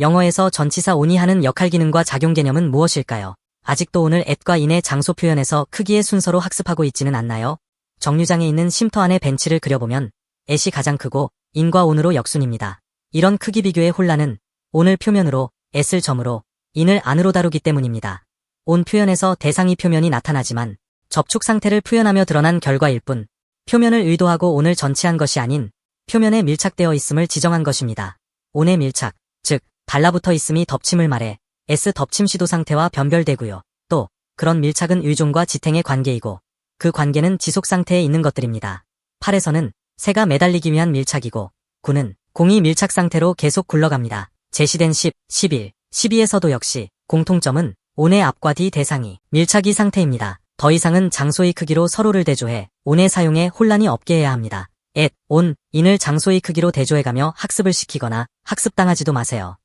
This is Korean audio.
영어에서 전치사 on이 하는 역할 기능과 작용 개념은 무엇일까요? 아직도 오늘 at과 in의 장소 표현에서 크기의 순서로 학습하고 있지는 않나요? 정류장에 있는 쉼터 안에 벤치를 그려보면 at이 가장 크고 in과 on으로 역순입니다. 이런 크기 비교의 혼란은 on을 표면으로 at을 점으로 in을 안으로 다루기 때문입니다. on 표현에서 대상이 표면이 나타나지만 접촉 상태를 표현하며 드러난 결과일 뿐 표면을 의도하고 on을 전치한 것이 아닌 표면에 밀착되어 있음을 지정한 것입니다. on의 밀착, 즉 달라붙어 있음이 덮침을 말해 S 덮침 시도 상태와 변별되고요. 또 그런 밀착은 의존과 지탱의 관계이고 그 관계는 지속 상태에 있는 것들입니다. 8에서는 새가 매달리기 위한 밀착이고 9는 공이 밀착 상태로 계속 굴러갑니다. 제시된 10, 11, 12에서도 역시 공통점은 온의 앞과 뒤 대상이 밀착이 상태입니다. 더 이상은 장소의 크기로 서로를 대조해 온의 사용에 혼란이 없게 해야 합니다. at, on, in을 장소의 크기로 대조해가며 학습을 시키거나 학습당하지도 마세요.